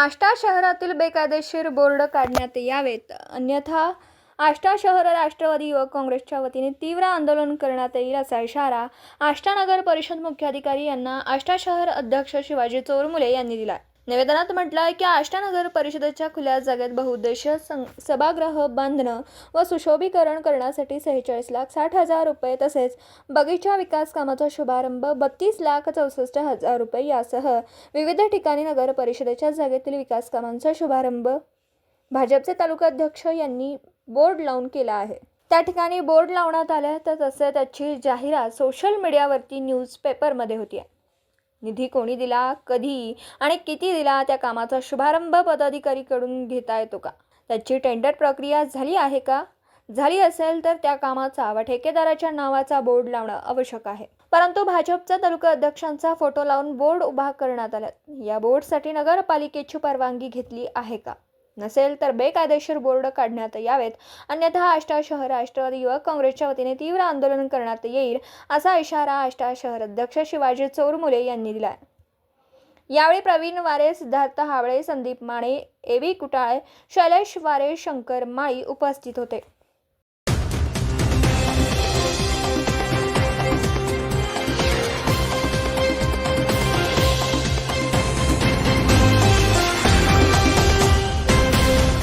आष्टा शहरातील बेकायदेशीर बोर्ड काढण्यात यावेत. अन्यथा आष्टा शहर राष्ट्रवादी युवक काँग्रेसच्या वतीने तीव्र आंदोलन करण्यात येईल असा इशारा आष्टा नगर परिषद मुख्याधिकारी यांना आष्टा शहर अध्यक्ष शिवाजी चोरमुले यांनी दिला निवेदनात म्हटलं आहे की आष्टा नगर परिषदेच्या खुल्या जागेत बहुउद्देशीय सं सभागृह बांधणं व सुशोभीकरण करण्यासाठी सेहेचाळीस लाख साठ हजार रुपये तसेच बगीचा विकास कामाचा शुभारंभ बत्तीस लाख चौसष्ट हजार रुपये यासह विविध ठिकाणी नगर परिषदेच्या जागेतील विकास कामांचा शुभारंभ भाजपचे तालुकाध्यक्ष यांनी बोर्ड लावून केला आहे. त्या ठिकाणी बोर्ड लावण्यात आल्या तर तसे त्याची जाहिरात सोशल मीडियावरती न्यूजपेपरमध्ये होती आहे. निधी कोणी दिला कधी? आणि किती दिला? त्या कामाचा शुभारंभ पदाधिकारीकडून घेता येतो का? त्याची टेंडर प्रक्रिया झाली आहे का? झाली असेल तर त्या कामाचा व ठेकेदाराच्या नावाचा बोर्ड लावणं आवश्यक आहे. परंतु भाजपचा तालुका अध्यक्षांचा फोटो लावून बोर्ड उभा करण्यात आला. या बोर्डसाठी नगरपालिकेची परवानगी घेतली आहे का? नसेल तर बेकायदेशीर बोर्ड काढण्यात यावेत. अन्यथा आष्टा शहर राष्ट्रवादी युवक काँग्रेसच्या वतीने तीव्र आंदोलन करण्यात येईल असा इशारा आष्टा शहर अध्यक्ष शिवाजी चौरमुले यांनी दिला आहे यावेळी प्रवीण वारे सिद्धार्थ हावळे संदीप माने एवी कुटाळे शैलेश वारे शंकर माळी उपस्थित होते.